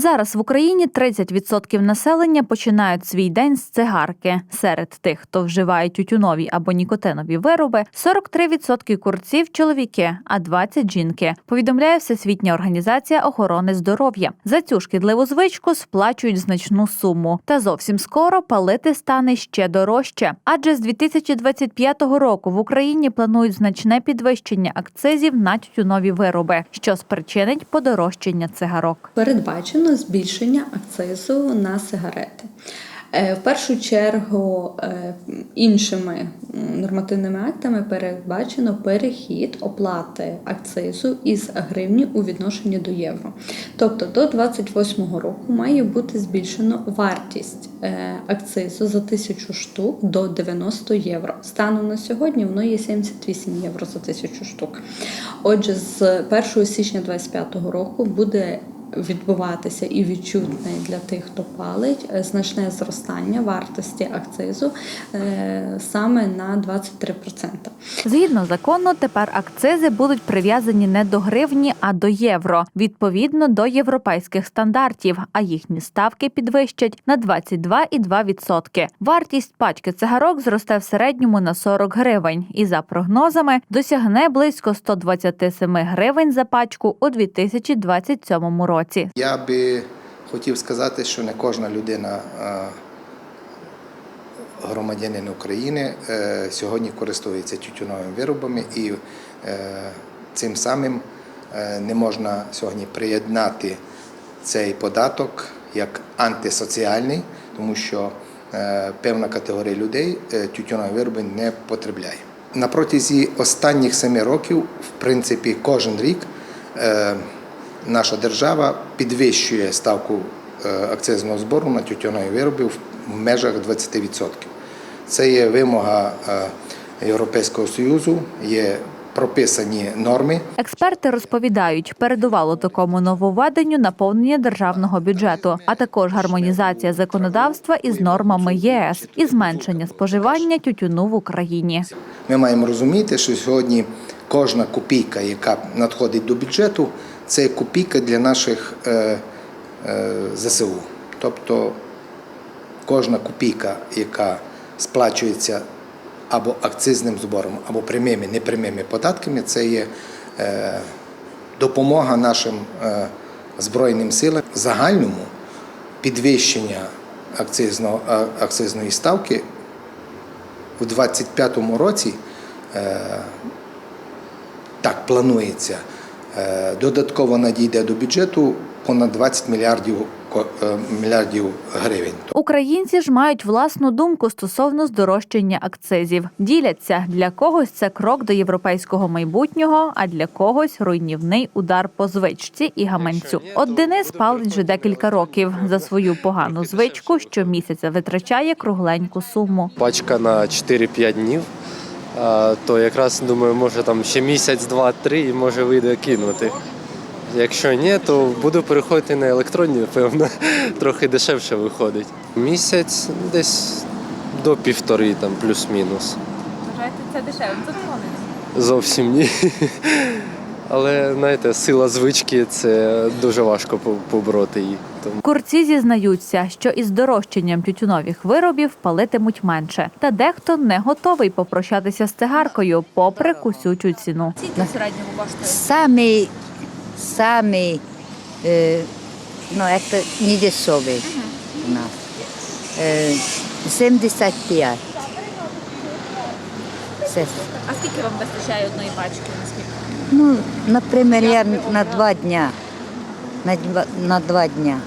Зараз в Україні 30% населення починають свій день з цигарки. Серед тих, хто вживає тютюнові або нікотинові вироби, 43% курців чоловіки, а 20 жінки. Повідомляє Всесвітня організація охорони здоров'я. За цю шкідливу звичку сплачують значну суму. Та зовсім скоро палити стане ще дорожче. Адже з 2025 року в Україні планують значне підвищення акцизів на тютюнові вироби, що спричинить подорожчання цигарок. Передбачено збільшення акцизу на сигарети. Е, В першу чергу е, іншими нормативними актами передбачено перехід оплати акцизу із гривні у відношенні до євро. Тобто до 2028 року має бути збільшено вартість е, акцизу за тисячу штук до 90 євро. Станом на сьогодні воно є 78 євро за тисячу штук. Отже, з 1 січня 2025 року буде відбуватися і відчутне для тих, хто палить, е, значне зростання вартості акцизу е, саме на 23%. Згідно закону, тепер акцизи будуть прив'язані не до гривні, а до євро, відповідно до європейських стандартів, а їхні ставки підвищать на 22,2%. Вартість пачки цигарок зросте в середньому на 40 гривень і за прогнозами досягне близько 127 гривень за пачку у 2027 році. Я би хотів сказати, що не кожна людина, е, громадянин України, е, сьогодні користується тютюновими виробами, і е, цим самим не можна сьогодні приєднати цей податок як антисоціальний, тому що певна категорія людей тютюнові вироби не потребляє. На протязі останніх семи років, в принципі, кожен рік наша держава підвищує ставку е, акцизного збору на тютюнові вироби в межах 20%. Це є вимога е, Європейського Союзу, є прописані норми. Експерти розповідають, передувало такому нововведенню наповнення державного бюджету, а також гармонізація законодавства із нормами ЄС і зменшення споживання тютюну в Україні. Ми маємо розуміти, що сьогодні кожна копійка, яка надходить до бюджету, це копійка для наших е, е, ЗСУ. Тобто кожна копійка, яка сплачується або акцизним збором, або прямими, непрямими податками, це є е, допомога нашим Збройним силам загальному підвищення акцизного, а- акцизної ставки у 2025 році так планується. Е, Додатково надійде до бюджету понад 20 мільярдів, е, мільярдів гривень. Українці ж мають власну думку стосовно здорожчання акцизів. Діляться для когось це крок до європейського майбутнього, а для когось руйнівний удар по звичці і гаманцю. От Денис палить вже декілька років за свою погану звичку. Щомісяця витрачає кругленьку суму. пачка на 4-5 днів. То якраз думаю, може там ще місяць, два-три і може вийде кинути. Якщо ні, то буду переходити на електронні, напевно, трохи дешевше виходить. Місяць десь до півтори, там плюс-мінус. Вважаєте, це дешево? Це Зовсім ні. Але знаєте, сила звички це дуже важко по- побороти її. Тому Курці зізнаються, що із здорожчанням тютюнових виробів палитимуть менше, та дехто не готовий попрощатися з цигаркою, попри кусючу ціну. Середньому коштує? Самий, самий, е, ну, это не дешевий у нас. Е, 75. Це, А скільки вам вистачає одної пачки? Наскільки? Ну, наприклад, я на два дня. На два, на два дня.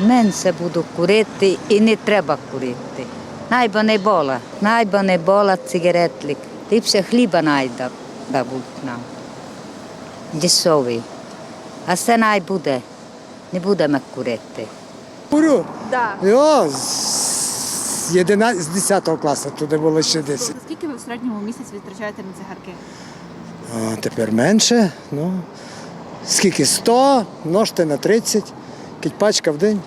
Менше буду курити і не треба курити. Найбо не бола, найбо не бола цигаретлик. Ліпше хліба найда дадуть нам. Дешевий. А це най буде. Не будемо курити. Курю. Да. Я з 11, з 10 класу туди було ще 10. Скільки ви в середньому місяць витрачаєте на цигарки? А тепер менше. Ну, скільки? 100, множте на 30, кіть пачка в день.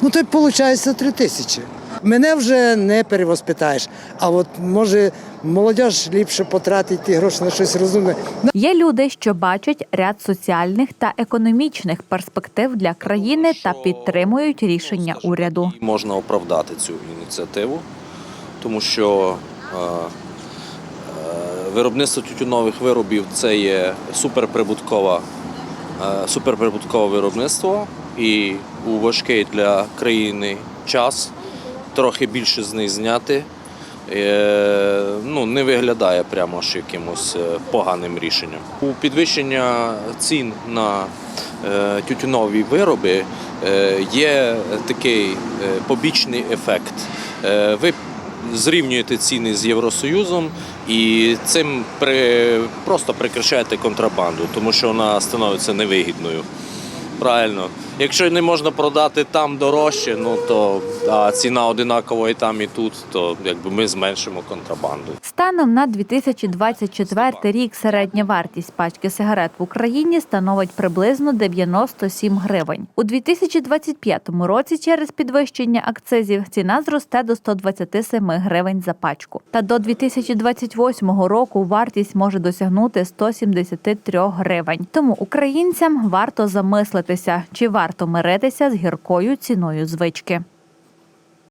Ну, то виходить 3 тисячі. Мене вже не перевоспитаєш. А от може молодь ліпше потратить ті гроші на щось розумне. Є люди, що бачать ряд соціальних та економічних перспектив для країни та підтримують рішення уряду. Можна оправдати цю ініціативу, тому що е, виробництво тютюнових виробів це є суперприбуткова, е, суперприбуткове виробництво, і у важкий для країни час трохи більше з них зняти. е, Ну, не виглядає прямо ж якимось е, поганим рішенням. У підвищення цін на е, тютюнові вироби є такий побічний ефект. Ви зрівнюєте ціни з Євросоюзом і цим при, просто прикрашаєте контрабанду, тому що вона становиться невигідною. Правильно. Якщо не можна продати там дорожче, ну то а ціна одинакова і там, і тут, то якби ми зменшимо контрабанду. Станом на 2024 рік середня вартість пачки сигарет в Україні становить приблизно 97 гривень. У 2025 році через підвищення акцизів ціна зросте до 127 гривень за пачку. Та до 2028 року вартість може досягнути 173 гривень. Тому українцям варто замислитися, чи варто миритися з гіркою ціною звички.